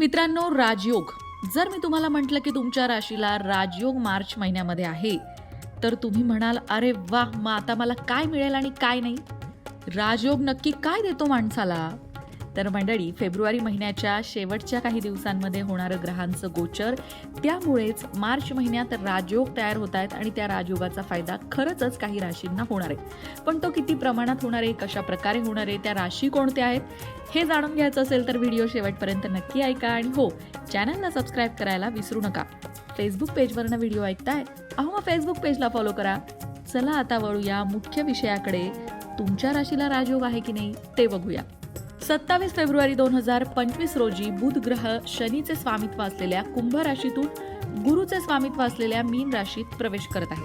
मित्रांनो राजयोग. जर मी तुम्हाला म्हटलं की तुमच्या राशीला राजयोग मार्च महिन्यामध्ये आहे तर तुम्ही म्हणाल अरे वा मग आता मला काय मिळेल आणि काय नाही? राजयोग नक्की काय देतो माणसाला? तर मंडळी फेब्रुवारी महिन्याच्या शेवटच्या काही दिवसांमध्ये होणारं ग्रहांचं गोचर. त्यामुळेच मार्च महिन्यात राजयोग तयार होत आहेत आणि त्या राजयोगाचा फायदा खरंच काही राशींना होणार आहे. पण तो किती प्रमाणात होणार आहे कशा प्रकारे होणार आहे त्या राशी कोणत्या आहेत हे जाणून घ्यायचं असेल तर व्हिडिओ शेवटपर्यंत नक्की ऐका आणि हो चॅनलला सबस्क्राईब करायला विसरू नका. फेसबुक पेजवरनं व्हिडिओ ऐकताय अहो मग फेसबुक पेजला फॉलो करा. चला आता वळूया मुख्य विषयाकडे. तुमच्या राशीला राजयोग आहे की नाही ते बघूया. सत्तावीस फेब्रुवारी दोन हजार पंचवीस रोजी बुध ग्रह शनीचे स्वामित्व असलेल्या कुंभ राशीतून गुरुचे स्वामित्व असलेल्या मीन राशीत प्रवेश करत आहे.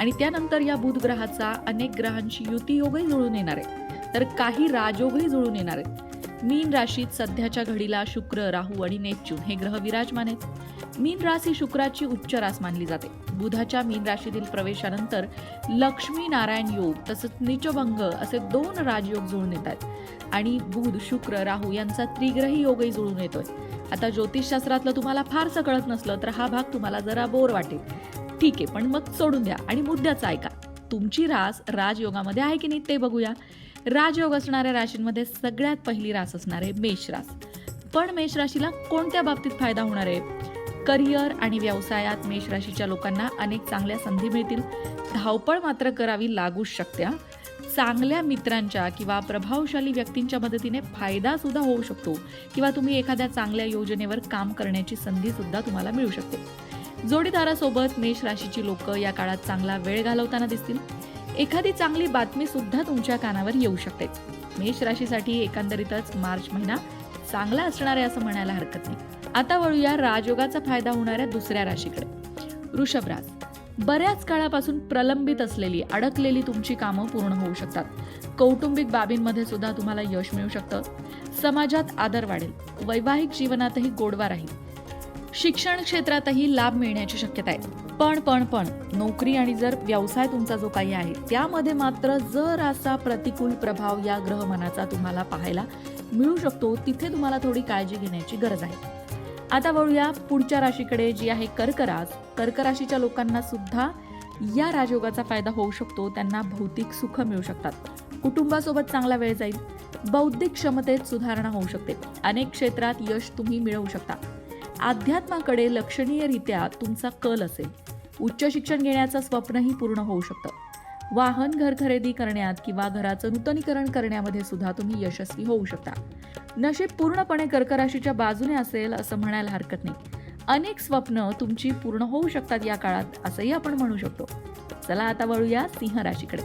आणि त्यानंतर या बुध ग्रहाचा अनेक ग्रहांची युतीयोगही जुळून येणार आहे. तर काही राजयोगही जुळून येणार आहेत. मीन राशीत सध्याच्या घडीला शुक्र राहू आणि नेपच्यून हे ग्रह विराजमान आहेत. मीन रास ही शुक्राची उच्च रास मानली जाते. बुधाच्या मीन राशीतील प्रवेशानंतर लक्ष्मी नारायण योग तसंच निचभंग असे दोन राजयोग जुळून येत आहेत आणि बुध शुक्र राहू यांचा त्रिग्रही योगही जुळून येतोय. आता ज्योतिषशास्त्रातलं तुम्हाला फारसं कळत नसलं तर हा भाग तुम्हाला जरा बोर वाटेल. ठीक आहे पण मग सोडून द्या आणि मुद्द्याचा ऐका. तुमची रास राजयोगामध्ये आहे की नाही ते बघूया. राजयोग असणाऱ्या राशींमध्ये सगळ्यात पहिली रास असणार आहे मेष रास. पण मेष राशीला कोणत्या बाबतीत फायदा होणार आहे? करिअर आणि व्यवसायात मेष राशीच्या लोकांना अनेक चांगल्या संधी मिळतील. धावपळ मात्र करावी लागूच शकत्या. चांगल्या मित्रांच्या किंवा प्रभावशाली व्यक्तींच्या मदतीने फायदा सुद्धा होऊ शकतो. किंवा तुम्ही एखाद्या चांगल्या योजनेवर काम करण्याची संधी सुद्धा तुम्हाला मिळू शकते. जोडीदारासोबत मेष राशीची लोक या काळात चांगला वेळ घालवताना दिसतील. एखादी चांगली बातमी सुद्धा तुमच्या कानावर येऊ शकते. मेष राशीसाठी एकंदरीतच मार्च महिना चांगला असणार आहे असं म्हणायला हरकत नाही. आता वळूया राजयोगाचा फायदा होणाऱ्या दुसऱ्या राशीकडे. वृषभ रास बऱ्याच काळापासून प्रलंबित असलेली अडकलेली तुमची कामं पूर्ण होऊ शकतात. कौटुंबिक बाबींमध्ये सुद्धा तुम्हाला यश मिळू शकतं. समाजात आदर वाढेल. वैवाहिक जीवनातही गोडवा राहील. शिक्षण क्षेत्रातही लाभ मिळण्याची शक्यता आहे. पण पण पण नोकरी आणि जर व्यवसाय तुमचा जो काही आहे त्यामध्ये मात्र जर असा प्रतिकूल प्रभाव या ग्रहमनाचा तुम्हाला पाहायला मिळू शकतो तिथे तुम्हाला थोडी काळजी घेण्याची गरज आहे. आता वळूया पुढच्या राशीकडे जी आहे कर्क कर्कराशीच्या कर्क राशीच्या लोकांना सुद्धा या राजयोगाचा फायदा होऊ शकतो त्यांना भौतिक सुख मिळू शकतात. कुटुंबासोबत चांगला वेळ जाईल. बौद्धिक क्षमतेत सुधारणा होऊ शकते. अनेक क्षेत्रात यश तुम्ही मिळवू शकता. अध्यात्माकडे लक्षणीयरित्या तुमचा कल असेल. उच्च शिक्षण घेण्याचं स्वप्नही पूर्ण होऊ शकतं. वाहन घर खरेदी करण्यात किंवा घराचं नूतनीकरण करण्यामध्ये सुद्धा तुम्ही यशस्वी होऊ शकता. नशीब पूर्णपणे कर्क राशीच्या बाजूने असेल असं म्हणायला हरकत नाही. अनेक स्वप्न तुमची पूर्ण होऊ शकतात या काळात असंही आपण म्हणू शकतो. चला आता वळूया सिंह राशीकडे.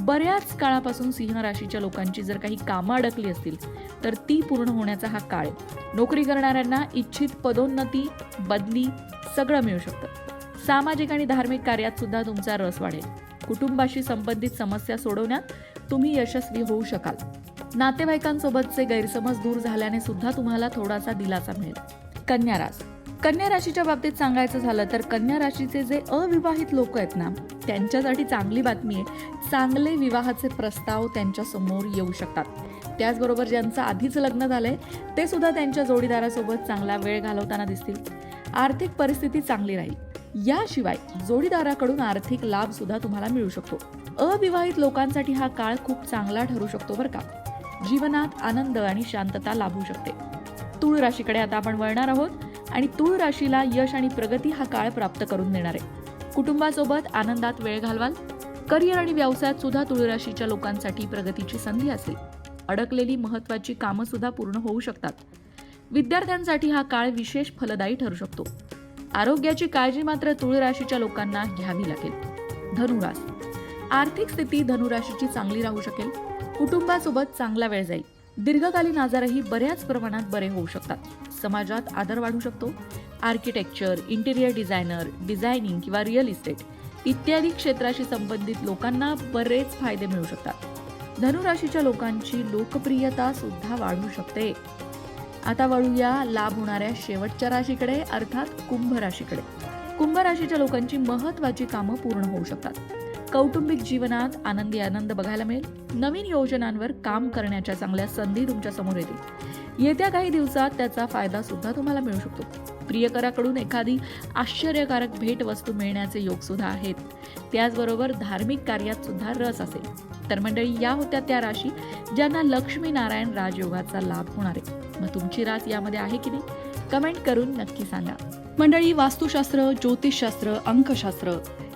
बऱ्याच काळापासून सिंह राशीच्या लोकांची जर काही कामं अडकली असतील तर ती पूर्ण होण्याचा हा काळ आहे. नोकरी करणाऱ्यांना इच्छित पदोन्नती बदली सगळं मिळू शकतं. सामाजिक आणि धार्मिक कार्यात सुद्धा तुमचा रस वाढेल. कुटुंबाशी संबंधित समस्या सोडवण्यात तुम्ही यशस्वी होऊ शकाल. नातेवाईकांसोबतचे गैरसमज दूर झाल्याने सुद्धा तुम्हाला थोडासा दिलासा मिळेल. कन्या रास कन्या राशीच्या बाबतीत सांगायचं झालं तर कन्या राशीचे जे अविवाहित लोक आहेत ना त्यांच्यासाठी चांगली बातमी आहे. चांगले विवाहाचे प्रस्ताव त्यांच्यासमोर येऊ शकतात. त्याचबरोबर ज्यांचं आधीच लग्न झालंय ते सुद्धा त्यांच्या जोडीदारासोबत चांगला वेळ घालवताना दिसतील. आर्थिक परिस्थिती चांगली राहील. याशिवाय जोडीदाराकडून आर्थिक लाभ सुद्धा तुम्हाला मिळू शकतो. अविवाहित लोकांसाठी हा काळ खूप चांगला ठरू शकतो बरं का. जीवनात आनंद आणि शांतता लाभू शकते. तुळ राशीकडे आता आपण वळणार आहोत. आणि तूळ राशीला यश आणि प्रगती हा काळ प्राप्त करून देणार. आहे कुटुंबासोबत आनंदात वेळ घालवाल. करिअर आणि व्यवसायात सुद्धा तुळ राशीच्या लोकांसाठी प्रगतीची संधी असेल. अडकलेली महत्वाची कामं सुद्धा पूर्ण होऊ शकतात. विद्यार्थ्यांसाठी हा काळ विशेष फलदायी ठरू शकतो. आरोग्याची काळजी मात्र तुळ राशीच्या लोकांना घ्यावी लागेल. धनुरास. आर्थिक स्थिती धनुराशीची चांगली राहू शकेल. कुटुंबासोबत चांगला वेळ जाईल. दीर्घकालीन आजारही बऱ्याच प्रमाणात बरे होऊ शकतात. समाजात आदर वाढू शकतो. आर्किटेक्चर इंटिरियर डिझायनर डिझायनिंग किंवा रिअल इस्टेट इत्यादी क्षेत्राशी संबंधित लोकांना बरेच फायदे मिळू शकतात. धनुराशीच्या लोकांची लोकप्रियता सुद्धा वाढू शकते. आता वळूया लाभ होणाऱ्या शेवटच्या राशीकडे अर्थात कुंभ राशीकडे. कुंभ राशीच्या लोकांची महत्वाची कामं पूर्ण होऊ शकतात. कौटुंबिक जीवनात आनंदी आनंद बघायला मिळेल. नवीन योजनांवर काम करण्याच्या चांगल्या संधी तुमच्यासमोर येतील. येत्या काही दिवसात त्याचा फायदा सुद्धा तुम्हाला मिळू शकतो. प्रियकराकडून एखादी आश्चर्यकारक भेटवस्तू मिळण्याचे योग सुद्धा आहेत. त्याचबरोबर धार्मिक कार्यात सुद्धा रस असेल. तर मंडळी या होत्या त्या राशी ज्यांना लक्ष्मी नारायण राजयोगाचा लाभ होणार आहे. मग तुमची रास यामध्ये आहे की नाही? कमेंट करून नक्की सांगा. मंडळी वास्तुशास्त्र ज्योतिषशास्त्र अंकशास्त्र